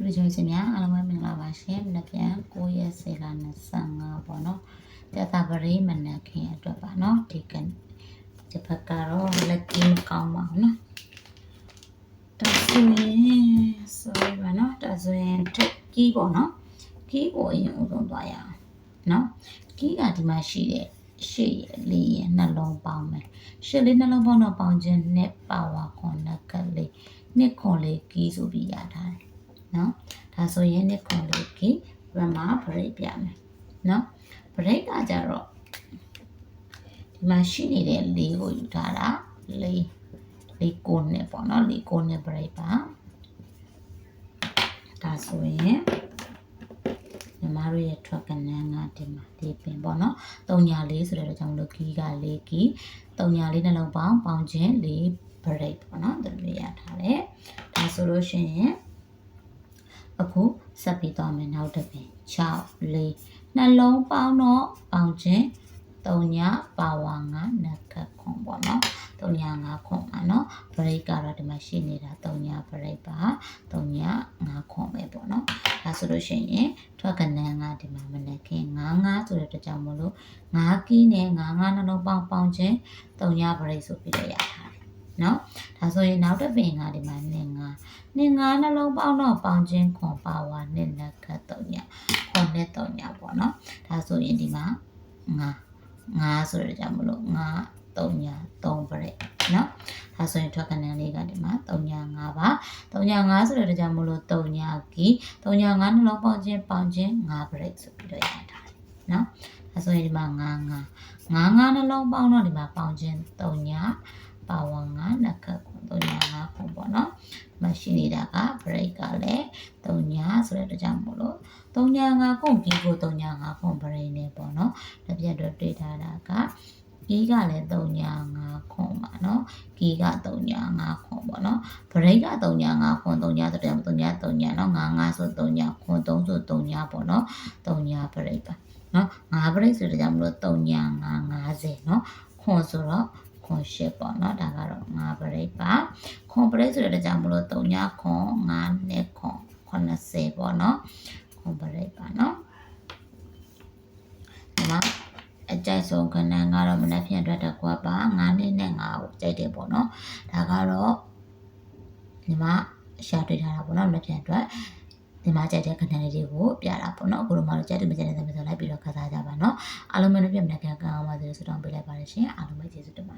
တူတူချင်းစင်များအားလုံးပဲမင်္ဂလာပါရှင်။မနက်ဖြန်9ရက်စေလာ25ပေါ့နော်။ပြတာပရိမနက်ခင်အတွက်ပါနော်။ဒီကဒီဘက်ကတော့လက်ကင်းမကောင်းပါဘူးနော်။ဒါဆိုရင် sorry ပါနော်။ဒါဆိုရင်ထက်ကြီးပေါ့နော်။ကြီးကိုအရင်ဦးဆုံးသွားရအောင်နော်။ကြီးကဒီမှာရှိတဲ့ရှေ့ရလေးရနှလုံးပေါင်းမယ်။ရှေ့လေးနှလုံးပေါင်းတော့ပေါင်းခြင်းနဲ့ပါဝါခွန်နက်ကလေးနှစ်ခွန်လေးကြီးဆိုပြီးရထားတယ်။ နော်ဒါဆိုရင်နှစ်ခွန်လေးကြီးရမဘရိတ်ပြမယ်နော်ဘရိတ်ကကြတော့ဒီမှာရှိနေတဲ့လေးကိုယူထားတာလေးလေးကိုနဲ့ပေါ့နော်လေးကိုနဲ့ဘရိတ်ပါဒါဆိုရင်ညီမတို့ရဲ့ထွက်ကနန်းကဒီမှာဒီပင်ပေါ့နော်၃ညာလေးဆိုတဲ့ကြောင့်မလို့ကီးကလေးကီး၃ညာလေးနှလုံးပေါင်းပေါင်းခြင်းလေးဘရိတ်ပေါ့နော်ဒါလိုရထားတယ်ဒါဆိုလို့ရှိရင် အခုဆက်ပြီးသွားမယ်နောက်တစ်ပင်6လေးနှလုံးပေါင်းတော့ပေါင်းခြင်း3ညပါဝါ9နက်ကခွန်ပေါ့နော်3ည5ခွန်ပါနော်ဘရိတ်ကတော့ဒီမှာရှိနေတာ3ညဘရိတ်ပါ3ည5ခွန်ပဲပေါ့နော်ဒါဆိုလို့ရှိရင်ထွက်ကနန်းကဒီမှာမနက်ခင်း99ဆိုတဲ့အတွက်ကြောင့်မလို့9ကီးနဲ့99နှလုံးပေါင်းပေါင်းခြင်း3ညဘရိတ်ဆိုပြီးတော့ရထားတယ်နော်ဒါဆိုရင်နောက်တစ်ပင်ကဒီမှာ9 နှစ်ငါးနှလုံးပေါင်းတော့ပေါင်းချင်းခွန်ပါဝါနှစ်နက်ကတုံညာခွန်နဲ့တုံညာပေါ့နော်ဒါဆိုရင်ဒီမှာငါငါဆိုရကြမလို့ငါတုံညာ3ပရိတ်နော်ဒါဆိုရင်ထွက်ကနန်းလေးကဒီမှာတုံညာ5ပါတုံညာ5ဆိုရကြမလို့တုံညာကီတုံညာ5နှလုံးပေါင်းချင်းပေါင်းချင်း5ပရိတ်ဆိုပြီးတော့ရထားတယ်နော်ဒါဆိုရင်ဒီမှာငါငါငါငါနှလုံးပေါင်းတော့ဒီမှာပေါင်းချင်းတုံညာပါဝါ9နက်ကခွန်တုံညာ5ခွန်ပေါ့နော် မရှိနေတာက break ကလည်း3ညာဆိုတဲ့အတွက်ကြောင့်မို့လို့3ညာ5ခုပြီးကို3ညာ5ခု break နဲ့ပေါ့နော်တစ်ပြက်တော့တွေ့ထားတာကကီးကလည်း3ညာ5ခုပါနော်ကီးက3ညာ5ခုပေါ့နော် break က3ညာ5ခု3ညာဆိုတဲ့3ညာ3ညာနော်5 5ဆို3ညာခု3ဆို3ညာပေါ့နော်3ညာ break ပါနော်5 break ဆိုတဲ့ကြောင့်မလို့3ညာ5 50နော်ခွန်ဆိုတော့ ခွန်ရှစ်ပေါ့နော်ဒါကတော့5 break ပါခွန်ပရိတ်ဆိုတဲ့ကြောင့်မလို့3ညခွန်9နှစ်ခွန်80ပေါ့နော်ခွန်ပရိတ်ပါနော်ဒီမှာအကြိုက်ဆုံးခဏန်းကတော့မနက်ဖြန်အတွက်တကွာပါ9နှစ်နဲ့9ကိုကြိုက်တယ်ပေါ့နော်ဒါကတော့ဒီမှာရှာတွေ့ထားတာပေါ့နော်မနက်ဖြန်အတွက်ဒီမှာကြိုက်တဲ့ခဏန်းလေးတွေကိုပြတာပေါ့နော်အခုတော့မလို့ကြိုက်တယ်မကြိုက်တဲ့သမီးဆိုလိုက်ပြီးတော့ခစားကြပါနော်အားလုံးမနက်ဖြန်မနက်ဖြန်ကံအောင်ပါစေလို့ဆုတောင်းပေးလိုက်ပါတယ်ရှင်အားလုံးပဲကျေးဇူးတင်ပါတယ်